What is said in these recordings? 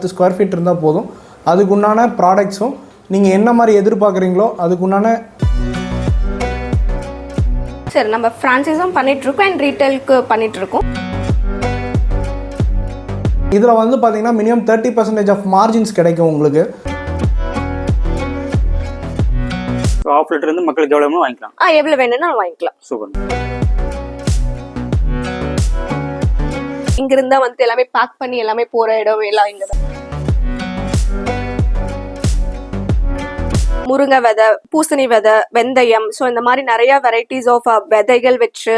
பத்து square feet இருந்தால் போதும். அதுக்குண்டான ப்ராடக்ட்ஸும் நீங்கள் என்ன மாதிரி எதிர்பார்க்குறீங்களோ அதுக்குண்டான சரி நம்ம ஃப்ரான்ச்சைஸும் பண்ணிட்டு இருக்கோம் அண்ட் ரீட்டைலுக்கு பண்ணிட்டு இருக்கோம் இதில் வந்து பார்த்தீங்கன்னா minimum thirty percentage of margins கிடைக்கும் உங்களுக்கு. ஆஃப் லிட்டர் இருந்து மக்களுக்கு எவ்வளோ வேணுமோ வாங்கிக்கலாம். ஆ எவ்வளோ வேணும்னா வாங்கிக்கலாம். சூப்பர் இங்க இருந்தா வந்து எல்லாமே பேக் பண்ணி எல்லாமே போற இடம் எல்லாம் இங்க தான். முருங்கை விதை பூசணி விதை வெந்தயம். ஸோ இந்த மாதிரி நிறைய வெரைட்டிஸ் ஆஃப் uh, விதைகள் வச்சு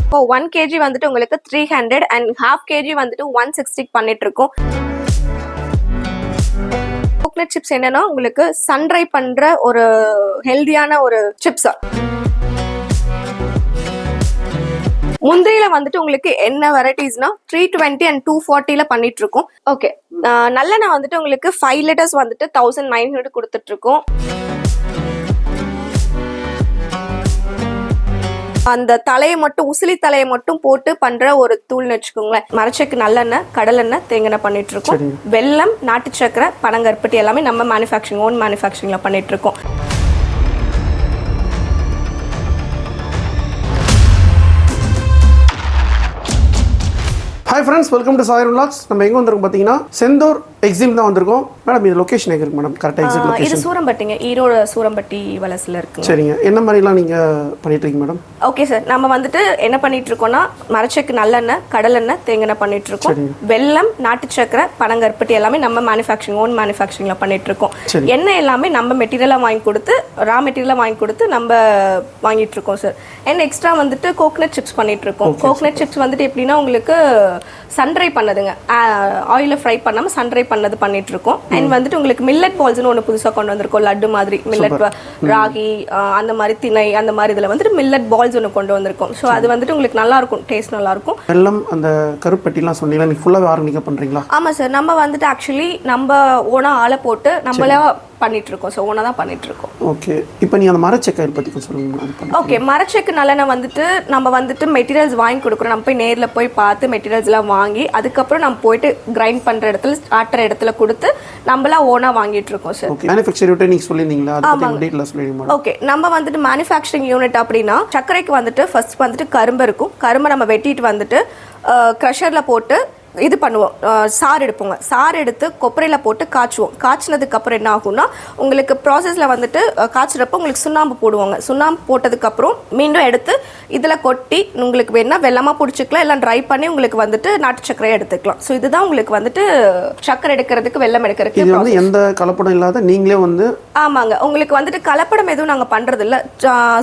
இப்போ ஒன் கேஜி வந்துட்டு உங்களுக்கு three hundred and half KG வந்துட்டு ஒன் சிக்ஸ்டிக்கு பண்ணிட்டு இருக்கோம் கோகனட் சிப்ஸ் என்னன்னா உங்களுக்கு சன்ட்ரை பண்ற ஒரு ஹெல்தியான ஒரு சிப்ஸ் முந்திரியில வந்துட்டு உங்களுக்கு என்ன வெரைட்டிஸ்னா த்ரீ டுவெண்ட்டி அண்ட் டூ ஃபார்ட்டில பண்ணிட்டு இருக்கோம் ஓகே நல்லெண்ணெய் வந்துட்டு உங்களுக்கு ஃபைவ் லிட்டர்ஸ் வந்துட்டு தௌசண்ட் நைன் ஹண்ட்ரட் கொடுத்துட்டு இருக்கோம் அந்த தலையை மட்டும் உசிலி தலையை மட்டும் போட்டு பண்ற ஒரு தூள்னு வச்சுக்கோங்களேன். மரச்செக்கு நல்லெண்ணெய் கடலெண்ணெய் தேங்காய் பண்ணிட்டு இருக்கோம் வெல்லம் நாட்டு சக்கரை பனங்கருப்பட்டி எல்லாமே நம்ம மேனுஃபேக்சரிங் ஓன் மேனுஃபேக்சரிங்ல பண்ணிட்டு இருக்கோம் hi friends welcome to Sayar vlogs நம்ம எங்கே வந்திருக்கோம் பார்த்தீங்கன்னா செந்தூர் எக்ஸிம் தான் வந்திருக்கோம். மேடம் இது லொக்கேஷன் எங்கே இருக்கு மேடம் கரெக்டாக எக்ஸிட் ஆஹ் இது லொக்கேஷன் சூரம்பட்டிங்க ஈரோடு சூரம்பட்டி வலசில் இருக்குங்க சரிங்க. என்ன மாதிரிலாம் நீங்கள் பண்ணிட்டு இருக்கீங்க மேடம் ஓகே சார் நம்ம வந்துட்டு என்ன பண்ணிட்டு இருக்கோம்னா மரச்செக்கு நல்லெண்ணெய் கடலெண்ணெய் தேங்காய் பண்ணிட்டு இருக்கோம். வெல்லம் நாட்டு சக்கரை பனங்கருப்பட்டி எல்லாமே நம்ம மேனுஃபேக்சரிங் ஓன் இருக்கோம். சரி. எண்ணெய் எல்லாமே நம்ம மெட்டீரியலா வாங்கி கொடுத்து ரா மெட்டீரியலா வாங்கி கொடுத்து நம்ம வாங்கிட்டு இருக்கோம் சார் அண்ட் எக்ஸ்ட்ரா வந்துட்டு கோகனட் சிப்ஸ் பண்ணிட்டு இருக்கோம். கோகனட் சிப்ஸ் வந்துட்டு எப்படின்னா உங்களுக்கு சன்ட்ரை பண்ணதுங்க. ஆயில ஃப்ரை பண்ணாம சன்ட்ரை பண்ணது பண்ணிட்டு இருக்கோம் அண்ட் வந்துட்டு உங்களுக்கு மில்லட் பால்ஸ்னு ஒன்று புதுசா கொண்டு வந்திருக்கோம். லட்டு மாதிரி மில்லட் ராகி அந்த மாதிரி திணை அந்த மாதிரி இதுல வந்துட்டு மில்லட் பால்ஸ் ஒன்று கொண்டு வந்திருக்கோம். ஸோ அது வந்துட்டு உங்களுக்கு நல்லா இருக்கும் டேஸ்ட் நல்லா இருக்கும் வெள்ளம் அந்த கருப்பட்டிலாம் சொன்னீங்களா? நீங்கள் ஃபுல்லாகவே ஆர்கனிக்காக பண்ணுறீங்களா ஆமா சார் நம்ம வந்துட்டு ஆக்சுவலி நம்ம ஓனா ஆளை போட்டு நம்மளே பண்ணிட்டு இருக்கோம் ஸோ ஓனா தான் பண்ணிட்டு இருக்கோம் ஓகே இப்போ நீங்கள் அந்த மரச்சக்காய் பற்றி சொல்லுங்க ஓகே மரச்செக்கு நல்லெண்ணெய் வந்துட்டு நம்ம வந்துட்டு மெட்டீரியல்ஸ் வாங்கி கொடுக்குறோம். நம்ம போய் நேரில் போய் பார்த்து மெட்டீரியல்ஸ் எல்லாம் வாங்கி அதுக்கப்புறம் நம்ம போயிட்டு கிரைண்ட் பண்ற இடத்துல ஆட்டுற இடத்துல கொடுத்து நம்மளா ஓனா வாங்கிட்டு இருக்கோம் சார் ஓகே மேனுஃபேக்சர் விட்டு நீங்கள் சொல்லியிருந்தீங்களா? ஓகே நம்ம வந்துட்டு மேனுஃபேக்சரிங் யூனிட் அப்படின்னா சர்க்கரைக்கு வந்துட்டு ஃபர்ஸ்ட் வந்துட்டு கரும்பு இருக்கும். கரும்பை நம்ம வெட்டிட்டு வந்துட்டு க்ரஷரில் போட்டு இது பண்ணுவோம். சாறு எடுப்போங்க. சாறு எடுத்து கொப்பரையில் போட்டு காய்ச்சுவோம். காய்ச்சினதுக்கு அப்புறம் என்ன ஆகும்னா உங்களுக்கு ப்ராசஸில் வந்துட்டு காய்ச்சுறப்ப உங்களுக்கு சுண்ணாம்பு போடுவாங்க. சுண்ணாம்பு போட்டதுக்கப்புறம் மீண்டும் எடுத்து இதில் கொட்டி உங்களுக்கு வேணா வெள்ளமாக பிடிச்சிக்கலாம். இல்லை ட்ரை பண்ணி உங்களுக்கு வந்துட்டு நாட்டு சர்க்கரையை எடுத்துக்கலாம். ஸோ இதுதான் உங்களுக்கு வந்துட்டு சர்க்கரை எடுக்கிறதுக்கு வெள்ளம் எடுக்கிறதுக்கு இது வந்து எந்த கலப்படம் இல்லாத நீங்களே வந்து ஆமாங்க. உங்களுக்கு வந்துட்டு கலப்படம் எதுவும் நாங்க பண்றது இல்ல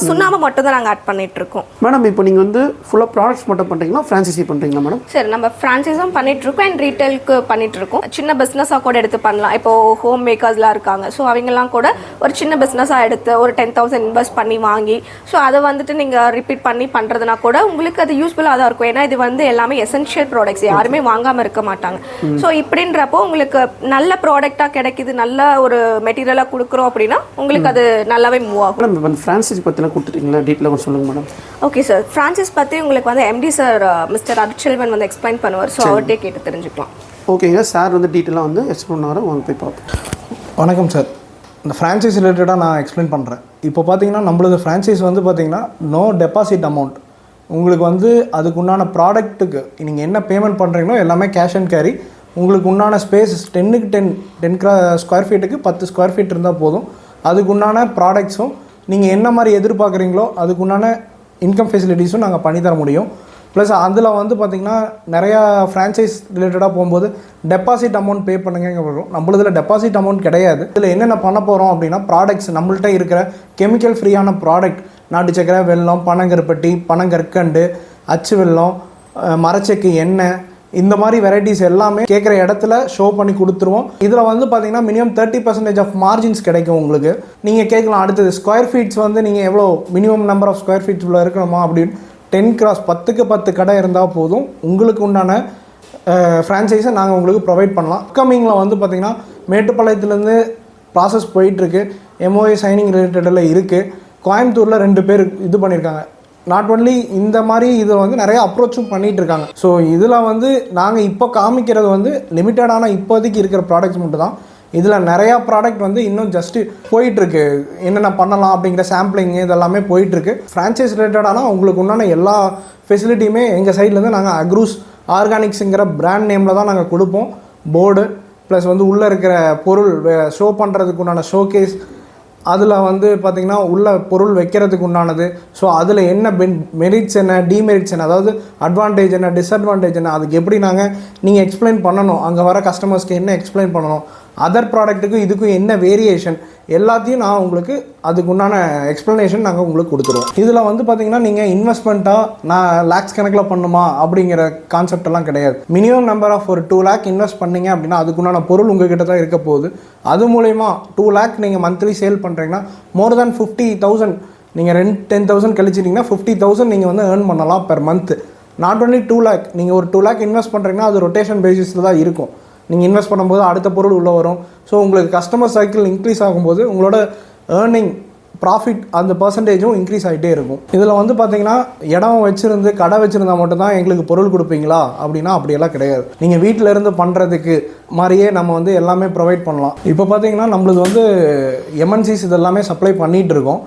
சுண்ணாம்பு மட்டும் தான் நாங்க ஆட் பண்ணிட்டு இருக்கோம். மேடம் இப்போ நீங்கள் வந்து ஃபுல்லாக ப்ராடக்ட்ஸ் மட்டும் பண்ணுறீங்களா ஃப்ரான்சைசி பண்ணுறீங்களா மேடம்? சரி நம்ம ஃப்ரான்ச்சைஸும் பண்ணிட்டு இருக்கோம் அண்ட் ரீட்டைலுக்கு பண்ணிட்டு இருக்கோம் சின்ன பிஸ்னஸாக கூட எடுத்து பண்ணலாம். இப்போ ஹோம் மேக்கர்ஸ்லாம் இருக்காங்க. ஸோ அவங்கெல்லாம் கூட ஒரு சின்ன பிஸ்னஸாக எடுத்து ஒரு டென் தௌசண்ட் இன்வெஸ்ட் பண்ணி வாங்கி ஸோ அதை வந்துட்டு நீங்கள் ரிப்பீட் பண்ணி பண்ணுறதுனா கூட உங்களுக்கு அது யூஸ்ஃபுல்லாக தான் இருக்கும். ஏன்னா இது வந்து எல்லாமே எசென்ஷியல் ப்ராடக்ட்ஸ் யாருமே வாங்காமல் இருக்க மாட்டாங்க. ஸோ இப்படின்றப்போ உங்களுக்கு நல்ல ப்ராடக்டாக கிடைக்குது நல்ல ஒரு மெட்டீரியலாக கொடுக்குறோம் அப்படின்னா உங்களுக்கு அது நல்லாவே மூவ் ஆகும். மேடம் ஃப்ரான்சைசி பற்றிலாம் கொடுத்துட்டீங்களா? டீட்டெயிலாக சொல்லுங்கள் மேடம் ஓகே சார் ஃப்ரான்சிஸ் பற்றி உங்களுக்கு வந்து எம்டி சார் மிஸ்டர் அருட்செல்வன் வந்து எக்ஸ்பிளைன் பண்ணுவார். ஸோ அவர்கிட்டே கேட்டு தெரிஞ்சுக்கலாம். ஓகேங்க சார் வந்து டீட்டெயிலாக வந்து எக்ஸ்பிளைன் பண்ணாரு வாங்க போய் பார்ப்போம். வணக்கம் சார் இந்த ஃப்ரான்ச்சைஸ் ரிலேட்டடாக நான் எக்ஸ்பிளைன் பண்ணுறேன் இப்போ பார்த்தீங்கன்னா நம்மளது ஃப்ரான்ச்சைஸ் வந்து பார்த்தீங்கன்னா நோ டெபாசிட் அமௌண்ட் உங்களுக்கு வந்து அதுக்கு உண்டான ப்ராடக்ட்டுக்கு நீங்கள் என்ன பேமெண்ட் பண்ணுறீங்களோ எல்லாமே கேஷ் அண்ட் கேரி உங்களுக்கு உண்டான ஸ்பேஸ் டென்னுக்கு டென் டென் கிரா ஸ்கொயர் ஃபீட்டுக்கு பத்து ஸ்கொயர் ஃபீட் இருந்தால் போதும். அதுக்கு உண்டான ப்ராடக்ட்ஸும் நீங்கள் என்ன மாதிரி எதிர்பார்க்குறீங்களோ அதுக்கு உண்டான இன்கம் ஃபெசிலிட்டிஸும் நாங்கள் பண்ணித்தர முடியும். ப்ளஸ் அதில் வந்து பார்த்திங்கன்னா நிறையா ஃப்ரான்ச்சைஸ் ரிலேட்டடாக போகும்போது டெபாசிட் அமௌண்ட் பே பண்ணுங்க வரும் நம்மளதில் டெபாசிட் அமௌண்ட் கிடையாது. இதில் என்னென்ன பண்ண போகிறோம் அப்படின்னா ப்ராடக்ட்ஸ் நம்மள்கிட்ட இருக்கிற கெமிக்கல் ஃப்ரீயான ப்ராடக்ட் நாட்டு சக்கரை வெல்லம் பனங்கருப்பட்டி பனங்கற்கண்டு அச்சு வெல்லம் அஹ், மரச்செக்கு எண்ணெய் இந்த மாதிரி வெரைட்டிஸ் எல்லாமே கேட்குற இடத்துல ஷோ பண்ணி கொடுத்துருவோம். இதில் வந்து பார்த்தீங்கன்னா minimum thirty percentage of margins கிடைக்கும் உங்களுக்கு. நீங்கள் கேட்கலாம் அடுத்தது ஸ்கொயர் ஃபீட்ஸ் வந்து நீங்கள் எவ்வளோ minimum number of square feets உள்ள இருக்கணுமா அப்படின்னு டென் கிராஸ் பத்துக்கு பத்து கடை இருந்தால் போதும். உங்களுக்கு உண்டான ஃப்ரான்ச்சைஸை நாங்கள் உங்களுக்கு ப்ரொவைட் பண்ணலாம். அப்கமிங்கில் வந்து பார்த்திங்கன்னா மேட்டுப்பாளையத்துலேருந்து ப்ராசஸ் போயிட்டுருக்கு எம்ஓஏ சைனிங் ரிலேட்டடில் இருக்குது கோயம்புத்தூரில் ரெண்டு பேர் இது பண்ணியிருக்காங்க நாட் ஒன்லி இந்த மாதிரி இதை வந்து நிறைய அப்ரோச்சும் பண்ணிட்டு இருக்காங்க ஸோ இதில் வந்து நாங்கள் இப்போ காமிக்கிறது வந்து லிமிட்டடான இப்போதைக்கு இருக்கிற ப்ராடக்ட்ஸ் மட்டும் தான் இதில் நிறையா ப்ராடக்ட் வந்து இன்னும் ஜஸ்ட்டு போயிட்டுருக்கு. என்னென்ன பண்ணலாம் அப்படிங்கிற சாம்பிளிங் இதெல்லாமே போயிட்டுருக்கு. ஃப்ரான்ச்சைஸ் ரிலேட்டடான உங்களுக்கு உண்டான எல்லா ஃபெசிலிட்டியுமே எங்கள் சைட்லேருந்து நாங்கள் அக்ரூஸ் ஆர்கானிக்ஸுங்கிற பிராண்ட் நேமில் தான் நாங்கள் கொடுப்போம். போர்டு ப்ளஸ் வந்து உள்ளே இருக்கிற பொருள் ஷோ பண்ணுறதுக்கு உண்டான ஷோகேஸ் அதில் வந்து பார்த்திங்கன்னா உள்ள பொருள் வைக்கிறதுக்கு உண்டானது. ஸோ அதில் என்ன பென் மெரிட்ஸ் என்ன டிமெரிட்ஸ் என்ன அதாவது அட்வான்டேஜ் என்ன டிஸ்அட்வான்டேஜ் என்ன அதுக்கு எப்படி நாங்கள் நீங்கள் எக்ஸ்பிளைன் பண்ணணும். அங்கே வர கஸ்டமர்ஸ்க்கு என்ன எக்ஸ்பிளைன் பண்ணணும்? அதர் ப்ராடக்ட்டுக்கும் இதுக்கும் என்ன வேரியேஷன் எல்லாத்தையும் நான் உங்களுக்கு அதுக்கு உண்டான எக்ஸ்ப்ளனேஷன் நாங்கள் உங்களுக்கு கொடுத்துருவோம். இதில் வந்து பார்த்தீங்கன்னா நீங்கள் இன்வெஸ்ட்மெண்ட்டாக நான் லேக்ஸ் கணக்கில் பண்ணுமா அப்படிங்கிற கான்செப்ட் எல்லாம் கிடையாது. மினிமம் நம்பர் ஆஃப் ஒரு டூ லேக் இன்வெஸ்ட் பண்ணீங்க அப்படின்னா அதுக்குண்டான பொருள் உங்ககிட்ட தான் இருக்க போகுது. அது மூலயமா டூ லேக் நீங்கள் மந்த்லி சேல் பண்ணுறீங்கன்னா மோர் தேன் ஃபிஃப்டி தௌசண்ட் நீங்கள் ரெண்ட் டென் தௌசண்ட் கழிச்சிட்டிங்கன்னா ஃபிஃப்டி தௌசண்ட் நீங்கள் வந்து ஏர்ன் பண்ணலாம் per month not only two lakh நீங்கள் ஒரு டூ லேக் இன்வெஸ்ட் பண்ணுறீங்கன்னா அது ரொட்டேஷன் பேசிஸில் தான் இருக்கும். நீங்கள் இன்வெஸ்ட் பண்ணும்போது அடுத்த பொருள் உள்ளே வரும். ஸோ உங்களுக்கு கஸ்டமர் சைக்கிள் இன்க்ரீஸ் ஆகும்போது உங்களோட ஏர்னிங் ப்ராஃபிட் அந்த பர்சன்டேஜும் இன்க்ரீஸ் ஆகிட்டே இருக்கும். இதில் வந்து பார்த்தீங்கன்னா இடம் வச்சுருந்து கடை வச்சுருந்தா மட்டும்தான் எங்களுக்கு பொருள் கொடுப்பீங்களா? அப்படின்னா அப்படியெல்லாம் கிடையாது. நீங்கள் வீட்டில் இருந்து பண்ணுறதுக்கு மாதிரியே நம்ம வந்து எல்லாமே ப்ரொவைட் பண்ணலாம். இப்போ பார்த்தீங்கன்னா நம்மளுக்கு வந்து எம்என்சிஸ் இதெல்லாமே சப்ளை பண்ணிகிட்டு இருக்கோம்.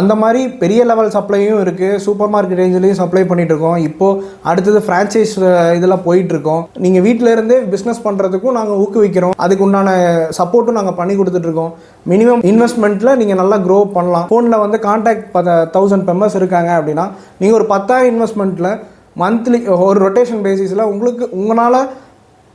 அந்த மாதிரி பெரிய லெவல் சப்ளையும் இருக்குது சூப்பர் மார்க்கெட் ரேஞ்சிலையும் சப்ளை பண்ணிகிட்ருக்கோம் இருக்கோம் இப்போது அடுத்தது ஃப்ரான்ச்சைஸ் இதெல்லாம் போயிட்டுருக்கோம். நீங்கள் வீட்டில் இருந்தே பிஸ்னஸ் பண்ணுறதுக்கும் நாங்கள் ஊக்குவிக்கிறோம். அதுக்கு உண்டான சப்போர்ட்டும் நாங்கள் பண்ணி கொடுத்துட்ருக்கோம் மினிமம் இன்வெஸ்ட்மெண்ட்டில் நீங்கள் நல்லா க்ரோ பண்ணலாம். ஃபோனில் வந்து கான்டாக்ட் ப தௌசண்ட் மெம்பர்ஸ் இருக்காங்க அப்படின்னா நீங்கள் ஒரு பத்தாயிரம் இன்வெஸ்ட்மெண்ட்டில் மந்த்லி ஒரு ரொட்டேஷன் பேசிஸில் உங்களுக்கு உங்களால்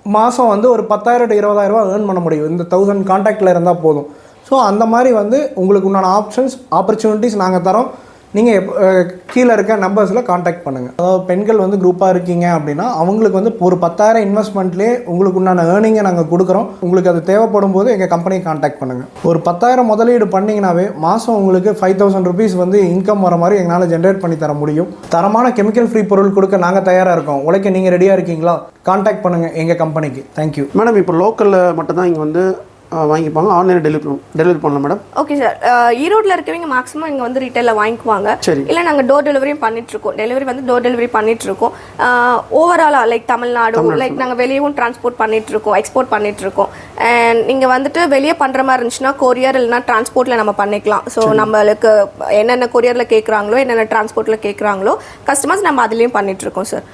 மாதம் வந்து ஒரு பத்தாயிரம் டு இருபதாயிரம் ஏர்ன் பண்ண முடியும். இந்த தௌசண்ட் கான்டாக்டில் இருந்தால் போதும். ஸோ அந்த மாதிரி வந்து உங்களுக்கு உண்டான ஆப்ஷன்ஸ் ஆப்பர்ச்சுனிட்டிஸ் நாங்கள் தரோம். நீங்கள் கீழே இருக்க நம்பர்ஸில் காண்டாக்ட் பண்ணுங்கள் அதாவது பெண்கள் வந்து குரூப்பாக இருக்கீங்க அப்படின்னா அவங்களுக்கு வந்து ஒரு பத்தாயிரம் இன்வெஸ்ட்மெண்ட்லேயே உங்களுக்கு உண்டான ஏர்னிங்கை நாங்கள் கொடுக்குறோம். உங்களுக்கு அது தேவைப்படும் போது எங்கள் கம்பெனியை காண்டாக்ட் பண்ணுங்கள் ஒரு பத்தாயிரம் முதலீடு பண்ணிங்கனாவே மாதம் உங்களுக்கு ஃபைவ் தௌசண்ட் ருபீஸ் வந்து இன்கம் வர மாதிரி எங்களால் ஜென்ரேட் பண்ணி தர முடியும். தரமான கெமிக்கல் ஃப்ரீ பொருள் கொடுக்க நாங்கள் தயாராக இருக்கோம். உழைக்க நீங்கள் ரெடியாக இருக்கீங்களா? காண்டாக்ட் பண்ணுங்கள் எங்கள் கம்பெனிக்கு தேங்க்யூ மேடம் இப்போ லோக்கலில் மட்டும்தான் இங்கே வந்து வாங்கிப்பாங்க. ஆன்லைனில் டெலிவரி டெலிவரி பண்ணலாம் மேடம் ஓகே சார் ஈரோட்டில் இருக்கவங்க மேக்ஸிமம் இங்கே வந்து ரீட்டைலில் வாங்கிக்குவாங்க. சரி. இல்லை நாங்கள் டோர் டெலிவரியும் பண்ணிட்டு இருக்கோம் டெலிவரி வந்து டோர் டெலிவரி பண்ணிட்டு இருக்கோம் ஓவராலாக லைக் தமிழ்நாடு லைக் நாங்கள் வெளியவும் டிரான்ஸ்போர்ட் பண்ணிட்டு இருக்கோம் எக்ஸ்போர்ட் பண்ணிட்டு இருக்கோம் அண்ட் நீங்கள் வந்துட்டு வெளியே பண்ணுற மாதிரி இருந்துச்சுன்னா கொரியர் இல்லைனா டிரான்ஸ்போர்ட்டில் நம்ம பண்ணிக்கலாம். ஸோ நம்மளுக்கு என்னென்ன கொரியரில் கேட்குறாங்களோ என்னென்ன டிரான்ஸ்போர்ட்டில் கேட்குறாங்களோ கஸ்டமர்ஸ் நம்ம அதுலேயும் பண்ணிட்டு இருக்கோம் சார்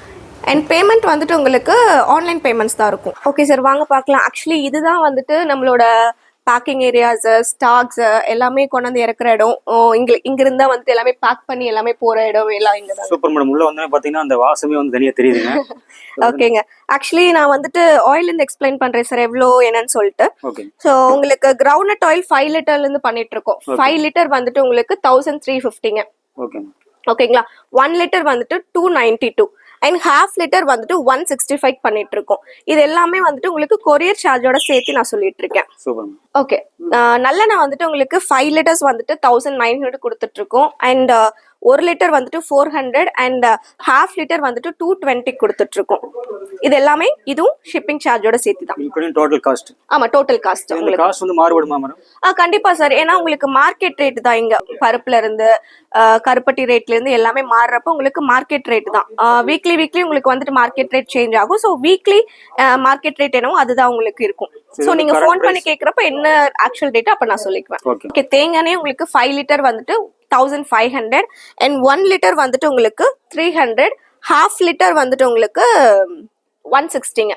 அண்ட் பேமெண்ட் வந்துட்டு உங்களுக்கு ஆன்லைன் பேமெண்ட்ஸ் தான் இருக்கும். ஓகே சார் வாங்க பார்க்கலாம். ஆக்சுவலி இதுதான் வந்துட்டு நம்மளோட பேக்கிங் ஏரியாஸ் ஸ்டாக்ஸ் எல்லாமே கொண்டு வந்து இறக்குற இடம். இங்க இங்கிருந்தா வந்துட்டு எல்லாமே பேக் பண்ணி எல்லாமே போற இடம் எல்லாம் இங்க தான். சூப்பர் மேடம் உள்ள வந்து பாத்தீங்கன்னா அந்த வாசமே வந்து தனியா தெரியுதுங்க. ஓகேங்க ஆக்சுவலி நான் வந்துட்டு ஆயில் இருந்து எக்ஸ்பிளைன் பண்றேன் சார் எவ்வளோ என்னன்னு சொல்லிட்டு. ஸோ உங்களுக்கு கிரவுண்ட் ஆயில் ஃபைவ் லிட்டர்ல இருந்து பண்ணிட்டு இருக்கோம். ஃபைவ் லிட்டர் வந்துட்டு உங்களுக்கு தௌசண்ட் த்ரீ ஃபிஃப்டிங்க ஓகே ஓகேங்களா ஒன் லிட்டர் வந்துட்டு two ninety two and half litre வந்துட்டு ஒன் சிக்ஸ்டி ஃபைவ் பண்ணிட்டு இருக்கோம் இது எல்லாமே வந்துட்டு உங்களுக்கு கொரியர் சார்ஜோட சேர்த்து நான் சொல்லிட்டு இருக்கேன் ஓகே நல்லெண்ணெய் வந்துட்டு உங்களுக்கு ஃபைவ் லிட்டர்ஸ் வந்துட்டு தௌசண்ட் நைன் ஹண்ட்ரட் கொடுத்துட்டு இருக்கோம் அண்ட் ஒரு லிட்டர் வந்துட்டு four hundred and half litre வந்துட்டு டூ டுவெண்ட்டி கொடுத்துட்டு இருக்கோம் இது எல்லாமே இதுவும் ஷிப்பிங் சார்ஜோட சேர்த்து தான் டோட்டல் காஸ்ட் ஆமா டோட்டல் காஸ்ட் உங்களுக்கு. காஸ்ட் வந்து மாறுபடுமா மேடம் ஆ கண்டிப்பா சார் ஏன்னா உங்களுக்கு மார்க்கெட் ரேட் தான் இங்க. பருப்புல இருந்து கருப்பட்டி ரேட்ல இருந்து எல்லாமே மாறுறப்ப உங்களுக்கு மார்க்கெட் ரேட் தான். வீக்லி வீக்லி உங்களுக்கு வந்துட்டு மார்க்கெட் ரேட் சேஞ்ச் ஆகும். ஸோ வீக்லி மார்க்கெட் ரேட் என்னவோ அதுதான் உங்களுக்கு இருக்கும். ஸோ நீங்க ஃபோன் பண்ணி? கேட்குறப்ப என்ன ஆக்சுவல் டேட் அப்ப நான் சொல்லிக்குவேன். ஓகே தேங்கானே உங்களுக்கு ஃபைவ் லிட்டர் வந்துட்டு thousand five hundred and one litre வந்துட்டு உங்களுக்கு த்ரீ ஹண்ட்ரட் ஹாஃப் லிட்டர் வந்துட்டு உங்களுக்கு ஒன் சிக்ஸ்டிங்க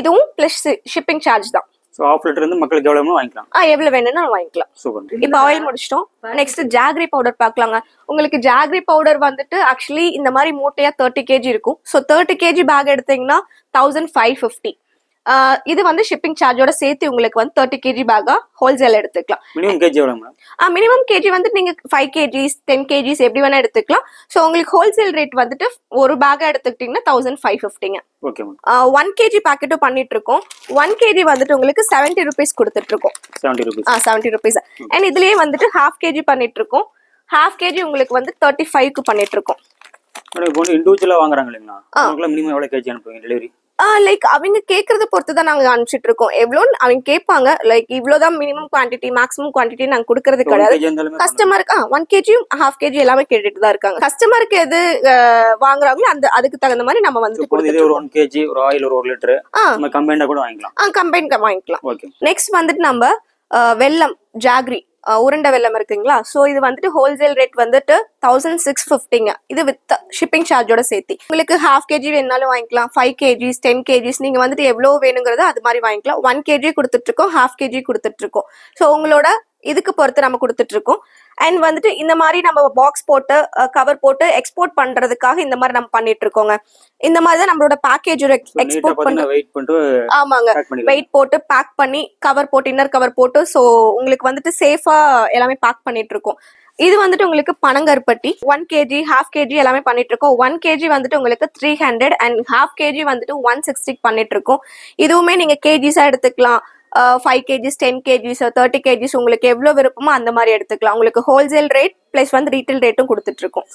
இதுவும் ப்ளஸ் ஷிப்பிங் சார்ஜ் தான். ஸோ ஆஃப் லிட்டர் இருந்து மக்களுக்கு எவ்வளவு வாங்கிக்கலாம். ஆ எவ்வளவு வேணும்னா வாங்கிக்கலாம். சூப்பர் இப்போ ஆயில் முடிச்சிட்டோம். நெக்ஸ்ட் ஜாக்ரி பவுடர் பார்க்கலாங்க. உங்களுக்கு ஜாக்ரி பவுடர் வந்துட்டு ஆக்சுவலி இந்த மாதிரி மூட்டையா தேர்ட்டி கேஜி இருக்கும். ஸோ தேர்ட்டி கேஜி பேக் எடுத்தீங்கன்னா தௌசண்ட் ஃபைவ் ஃபிஃப்டி இது வந்து ஷிப்பிங் சார்ஜோட சேர்த்து உங்களுக்கு வந்து தேர்ட்டி கேஜி பேக்கா ஹோல்சேல் எடுத்துக்கலாம். மினிமம் கேஜி எவ்வளவு மேடம் மினிமம் கேஜி வந்துட்டு நீங்க ஃபைவ் கேஜிஸ் டென் கேஜிஸ் எப்படி வேணா எடுத்துக்கலாம். ஸோ உங்களுக்கு ஹோல்சேல் ரேட் வந்துட்டு ஒரு பேக்கா எடுத்துக்கிட்டீங்கன்னா தௌசண்ட் ஃபைவ் ஃபிஃப்டிங்க ஒன் கேஜி பேக்கெட்டும் பண்ணிட்டு இருக்கோம் ஒன் கேஜி வந்துட்டு உங்களுக்கு செவன்ட்டி ருபீஸ் கொடுத்துட்டு இருக்கோம் செவன்ட்டி ருபீஸ் அண்ட் இதுலயே வந்துட்டு ஹாஃப் கேஜி பண்ணிட்டு இருக்கோம் ஹாஃப் கேஜி உங்களுக்கு வந்து தேர்ட்டி ஃபைவ்க்கு பண்ணிட்டு இருக்கோம் இப்போ வந்து இண்டிவிஜுவலாக வாங்குறாங்க இல்லைங்களா? மினிமம் எவ்வளோ கேஜி அனுப்புவீங்க டெலிவரி லைக் அவங்க கேட்கறத பொறுத்து தான் நாங்க அனுப்பிச்சிட்டு இருக்கோம். எவ்வளோன்னு அவங்க கேட்பாங்க லைக் இவ்வளவுதான் மினிமம் குவான்டிட்டி மேக்ஸிமம் குவான்டிட்டி நாங்க கொடுக்கறது கிடையாது. கஸ்டமருக்கு ஒன் கேஜியும் ஹாஃப் கேஜி எல்லாமே கேட்டுட்டு தான் இருக்காங்க. கஸ்டமருக்கு எது வாங்குறாங்களோ அந்த அதுக்கு தகுந்த மாதிரி நம்ம வந்து ஒரு ஒன் கேஜி ஒரு ஆயில் ஒரு ஒரு லிட்டரு. நம்ம கூட வாங்கிக்கலாம். ஆ கம்பைன் வாங்கிக்கலாம். நெக்ஸ்ட் வந்துட்டு நம்ம வெல்லம் ஜாக்ரி. உருண்டை வெள்ளம் இருக்குங்களா? ஸோ இது வந்துட்டு ஹோல்சேல் ரேட் வந்துட்டு தௌசண்ட் சிக்ஸ் ஃபிஃப்டிங்க இது வித் ஷிப்பிங் சார்ஜோட சேர்த்து. உங்களுக்கு ஹாஃப் கேஜி வேணாலும் வாங்கிக்கலாம். ஃபைவ் கேஜிஸ் டென் கேஜிஸ் நீங்க வந்துட்டு எவ்வளோ வேணுங்கிறத அது மாதிரி வாங்கிக்கலாம். ஒன் கேஜி கொடுத்துட்ருக்கோம் ஹாஃப் கேஜி கொடுத்துட்ருக்கோம் ஸோ உங்களோட இதுக்கு பொறுத்து நம்ம கொடுத்துட்டு இருக்கோம் அண்ட் வந்துட்டு இந்த மாதிரி நம்ம பாக்ஸ் போட்டு கவர் போட்டு எக்ஸ்போர்ட் பண்றதுக்காக இந்த மாதிரி நம்ம பண்ணிட்டு இருக்கோங்க இந்த மாதிரி தான் நம்மளோட பேக்கேஜ் எக்ஸ்போர்ட் பண்ண ஆமாங்க. வெயிட் போட்டு பேக் பண்ணி கவர் போட்டு இன்னர் கவர் போட்டு ஸோ உங்களுக்கு வந்துட்டு சேஃபா எல்லாமே பேக் பண்ணிட்டு இருக்கோம் இது வந்துட்டு உங்களுக்கு பனங்கருப்பட்டி ஒன் கேஜி ஹாஃப் கேஜி எல்லாமே பண்ணிட்டு இருக்கோம் ஒன் கேஜி வந்துட்டு உங்களுக்கு three hundred and half KG வந்துட்டு ஒன் சிக்ஸ்டிக்கு பண்ணிட்டு இருக்கோம் இதுவுமே நீங்க கேஜிஸா எடுத்துக்கலாம். Five KGs ten KGs thirty KGs உங்களுக்கு எவ்வளோ விருப்பமோ அந்த மாதிரி எடுத்துக்கலாம். உங்களுக்கு ஹோல்சேல் ரேட் ப்ளஸ் வந்து ரீட்டைல் ரேட்டும் கொடுத்துட்டு இருக்கோம்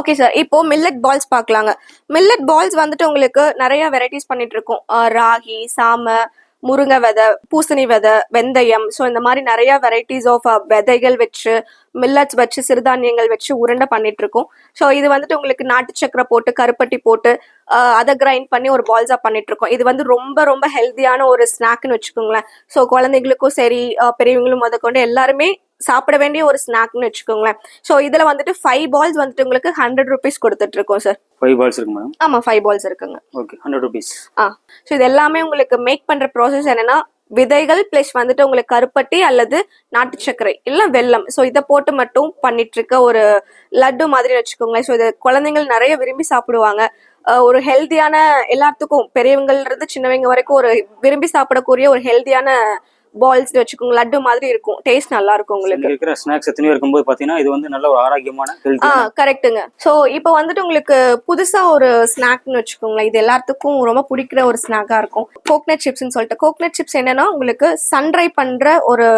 ஓகே சார் இப்போ மில்லட் பால்ஸ் பார்க்கலாங்க. மில்லட் பால்ஸ் வந்துட்டு உங்களுக்கு நிறைய வெரைட்டிஸ் பண்ணிட்டு இருக்கோம் ராகி சாம முருங்கை விதை பூசணி விதை வெந்தயம். ஸோ இந்த மாதிரி நிறைய வெரைட்டிஸ் ஆஃப் uh, விதைகள் வச்சு மில்லட்ஸ் வச்சு சிறுதானியங்கள் வச்சு உருண்டை பண்ணிட்டு இருக்கோம் ஸோ இது வந்துட்டு உங்களுக்கு நாட்டு சக்கரை போட்டு கருப்பட்டி போட்டு uh, அதை கிரைண்ட் பண்ணி ஒரு பால்ஸாக பண்ணிட்டு இருக்கோம் இது வந்து ரொம்ப ரொம்ப ஹெல்த்தியான ஒரு ஸ்நாக்னு வச்சுக்கோங்களேன். ஸோ குழந்தைங்களுக்கும் சரி பெரியவங்களும் முதற்கொண்டு எல்லாருமே சாப்பிட வேண்டிய ஒரு ஸ்நாக்னு வச்சுக்கோங்களேன். ஸோ இதில் வந்துட்டு ஃபைவ் பால்ஸ் வந்துட்டு உங்களுக்கு ஹண்ட்ரட் ருபீஸ் கொடுத்துட்டு இருக்கோம் சார் ஃபைவ் பால்ஸ் இருக்கு மேடம் ஆமா ஃபைவ் பால்ஸ் இருக்குங்க. ஓகே ஹண்ட்ரட் ருபீஸ் ஆ ஸோ இது எல்லாமே உங்களுக்கு மேக் பண்ற ப்ராசஸ் என்னன்னா விதைகள் ப்ளஸ் வந்துட்டு உங்களுக்கு கருப்பட்டி அல்லது நாட்டு சர்க்கரை இல்ல வெல்லம். ஸோ இதை போட்டு மட்டும் பண்ணிட்டு இருக்க ஒரு லட்டு மாதிரி வச்சுக்கோங்களேன். ஸோ இதை குழந்தைங்கள் நிறைய விரும்பி சாப்பிடுவாங்க. ஒரு ஹெல்த்தியான எல்லாத்துக்கும் பெரியவங்கள்ல இருந்து சின்னவங்க வரைக்கும் ஒரு விரும்பி சாப்பிடக்கூடிய ஒரு ஹெல்த்தியான பால்ஸ் வச்சுக்கோங்க லட்டு மாதிரி இருக்கும். டேஸ்ட் நல்லா இருக்கும் உங்களுக்கு. இருக்கிற ஸ்நாக்ஸ் எத்தனையோ இருக்கும்போது பார்த்தீங்கன்னா இது வந்து நல்ல ஒரு ஆரோக்கியமான ஆ கரெக்ட்டுங்க ஸோ இப்போ வந்துட்டு உங்களுக்கு புதுசா ஒரு ஸ்நாக்னு வச்சுக்கோங்களேன். இது எல்லாத்துக்கும் ரொம்ப பிடிக்கிற ஒரு ஸ்நாக்கா இருக்கும். கோக்னட் சிப்ஸ்னு சொல்லிட்டு. கோக்னட் சிப்ஸ் என்னன்னா உங்களுக்கு சன்ட்ரை பண்ற ஒரு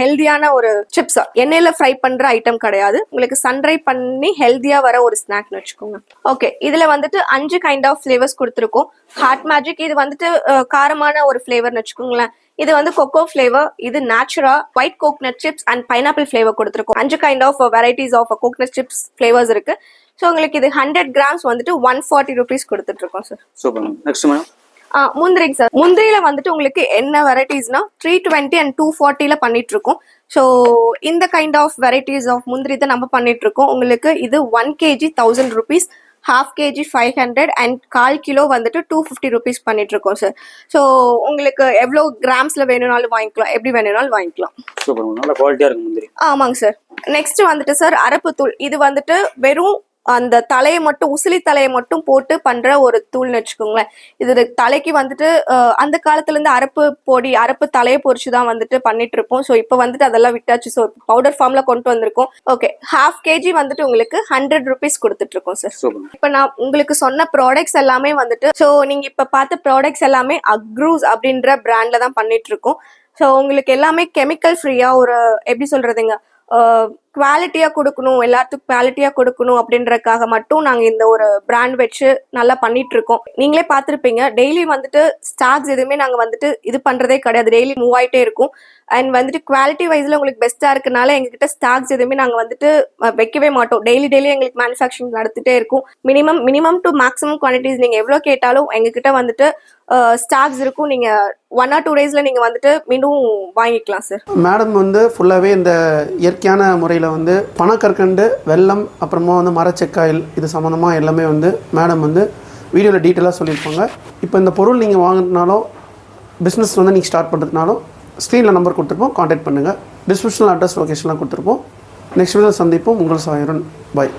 ஹெல்தியான ஒரு சிப்ஸ் எண்ணெயில ஃப்ரை பண்ற ஐட்டம் கிடையாது. உங்களுக்கு சன்ட்ரை பண்ணி ஹெல்தியா வர ஒரு ஸ்நாக்னு வச்சுக்கோங்க. ஓகே இதுல வந்துட்டு அஞ்சு கைண்ட் ஆஃப் ஃபிளேவர்ஸ் கொடுத்துருக்கோம். ஹாட் மேஜிக் இது வந்துட்டு காரமான ஒரு ஃபிளேவர்னு வச்சுக்கோங்களேன். இது வந்து கொக்கோ ஃபிளேவர் இது natural white coconut chips and pineapple flavour கொடுத்துருக்கோம். அஞ்சு kind of varieties of coconut chips flavours இருக்கு. ஸோ உங்களுக்கு இது ஹண்ட்ரட் கிராம்ஸ் வந்துட்டு ஒன் ஃபார்ட்டி ருபீஸ் கொடுத்துட்டு இருக்கோம் சார் சூப்பர் நெக்ஸ்ட் மேடம் முந்திரிங்க சார் முந்திரியில வந்துட்டு உங்களுக்கு என்ன வெரைட்டிஸ்னா த்ரீ டுவெண்ட்டி அண்ட் டூ ஃபார்ட்டில பண்ணிட்டு இருக்கோம் ஸோ இந்த கைண்ட் ஆஃப் வெரைட்டிஸ் ஆஃப் முந்திரி தான் நம்ம பண்ணிட்டு இருக்கோம் உங்களுக்கு இது one KG thousand rupees half KG five hundred and call kilo வந்துட்டு டூ ஃபிஃப்டி ருபீஸ் பண்ணிட்டு இருக்கோம் சார் ஸோ உங்களுக்கு எவ்வளோ கிராம்ஸ்ல வேணும்னாலும் வாங்கிக்கலாம். எப்படி வேணும்னாலும் வாங்கிக்கலாம். சூப்பர் நல்ல குவாலிட்டியாக இருக்கு முந்திரி. ஆமாங்க சார் நெக்ஸ்ட் வந்துட்டு சார் அரப்பு தூள் இது வந்துட்டு வெறும் அந்த தலையை மட்டும் உசிலி தலையை மட்டும் போட்டு பண்ற ஒரு தூள்னு வச்சுக்கோங்களேன். இது தலைக்கு வந்துட்டு அந்த காலத்துல இருந்து அரப்பு பொடி அரப்பு தலையை பொரிச்சு தான் வந்துட்டு பண்ணிட்டு இருப்போம் ஸோ இப்போ வந்துட்டு அதெல்லாம் விட்டாச்சு. ஸோ பவுடர் ஃபார்ம்ல கொண்டு வந்திருக்கோம். ஓகே ஹாஃப் கேஜி வந்துட்டு உங்களுக்கு ஹண்ட்ரட் ருபீஸ் கொடுத்துட்டு இருக்கோம் சார் இப்போ நான் உங்களுக்கு சொன்ன ப்ராடக்ட்ஸ் எல்லாமே வந்துட்டு ஸோ நீங்க இப்போ பார்த்த ப்ராடக்ட்ஸ் எல்லாமே அக்ரூஸ் அப்படின்ற பிராண்ட்ல தான் பண்ணிட்டு இருக்கோம் ஸோ உங்களுக்கு எல்லாமே கெமிக்கல் ஃப்ரீயா ஒரு எப்படி சொல்றதுங்க குவாலிட்டியா கொடுக்கணும் எல்லாத்துக்கும் குவாலிட்டியா கொடுக்கணும் அப்படின்றதுக்காக மட்டும் நாங்க இந்த ஒரு பிராண்ட் வச்சு நல்லா பண்ணிட்டு இருக்கோம் நீங்களே பார்த்துருப்பீங்க டெய்லி வந்துட்டு ஸ்டாக்ஸ் எதுவுமே நாங்க வந்துட்டு இது பண்றதே கிடையாது. டெய்லி மூவ் ஆயிட்டே இருக்கும். அண்ட் வந்துட்டு குவாலிட்டி வைஸ்ல உங்களுக்கு பெஸ்டா இருக்கனால எங்ககிட்ட ஸ்டாக்ஸ் எதுவுமே நாங்க வந்துட்டு வைக்கவே மாட்டோம். டெய்லி டெய்லி எங்களுக்கு மேனுஃபேக்சரிங் நடத்திட்டே இருக்கும். Minimum minimum to maximum quantities நீங்க எவ்வளவு கேட்டாலும் எங்ககிட்ட வந்துட்டு ஸ்டாக்ஸ் இருக்கும். நீங்க ஒன் ஆர் டூ டேஸ்ல நீங்க வந்துட்டு மீண்டும் வாங்கிக்கலாம் சார் மேடம் வந்து ஃபுல்லாகவே இந்த இயற்கையான முறையில் வந்து பணக்கற்கண்டு வெல்லம் அப்புறமா வந்து மரச்செக்காயில் இது சம்மந்தமாக எல்லாமே வந்து மேடம் வந்து வீடியோவில் டீட்டெயிலாக சொல்லியிருப்பாங்க. இப்போ இந்த பொருள் நீங்கள் வாங்கினாலும் பிஸ்னஸ் வந்து நீங்கள் ஸ்டார்ட் பண்ணுறதுனாலும் ஸ்க்ரீனில் நம்பர் கொடுத்துருப்போம் காண்டாக்ட் பண்ணுங்கள் டிஸ்கிரிப்ஷனில் அட்ரஸ் லொகேஷன்லாம் கொடுத்துருப்போம். நெக்ஸ்ட் வீடியோ சந்திப்போம். உங்கள் சாயரன். பாய்